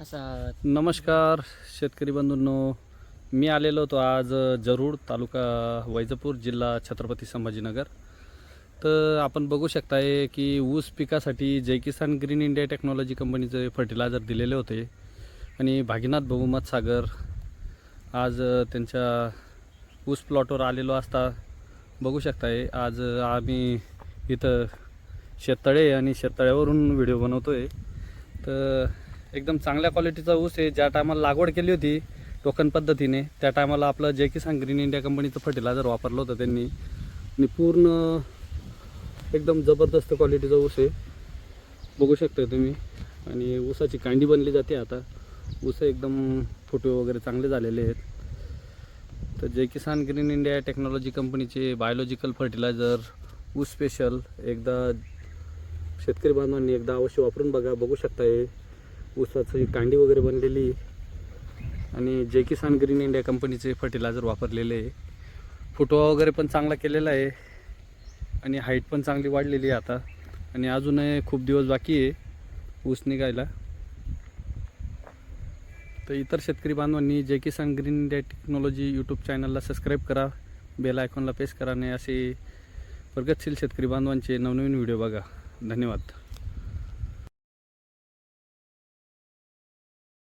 असं नमस्कार शेतकरी बंधूंनो. मी आलेलो होतो आज जरूर तालुका वैजापूर जिल्हा छत्रपती संभाजीनगर. तर आपण बघू शकताय की ऊस पिकासाठी Jai Kisan green India technology कंपनीचे फर्टिलायझर दिलेले होते. आणि भागीनाथ बहुमत सागर आज त्यांच्या ऊस प्लॉटवर आलेलो असता बघू शकताय. आज आम्ही इथं शेततळे आणि शेततळ्यावरून व्हिडिओ बनवतो आहे तर एकदम चांगल्या क्वालिटीचा ऊस आहे. ज्या टायमाला लागवड केली होती टोकन पद्धतीने त्या टायमाला आपलं जे किसान ग्रीन इंडिया कंपनीचं फर्टिलायझर वापरलं होतं त्यांनी. आणि पूर्ण एकदम जबरदस्त क्वालिटीचा ऊस आहे. बघू शकता तुम्ही. आणि ऊसाची कांडी बनली जाते आता. ऊस एकदम फोटो वगैरे चांगले झालेले आहेत. तर जे किसान ग्रीन इंडिया टेक्नॉलॉजी कंपनीचे बायोलॉजिकल फर्टिलायझर ऊस स्पेशल एकदा शेतकरी बांधवांनी एकदा अवश्य वापरून बघा बघू शकता हे ऊसाची कांडी वगैरे बनलेली आणि जे किसान ग्रीन इंडिया कंपनीचे फर्टिलायझर वापरलेले आहे. फुटवा वगैरे पण चांगला केलेला आहे. आणि हाईट पण चांगली वाढलेली आहे आता. आणि अजूनही खूप दिवस बाकी आहे ऊस निघायला. तर इतर शेतकरी बांधवांनी जे Kisan green India technology YouTube चॅनलला सबस्क्राईब करा. बेल आयकॉनला प्रेस करा. आणि असे प्रगतशील शेतकरी बांधवांचे नवनवीन व्हिडिओ बघा. धन्यवाद.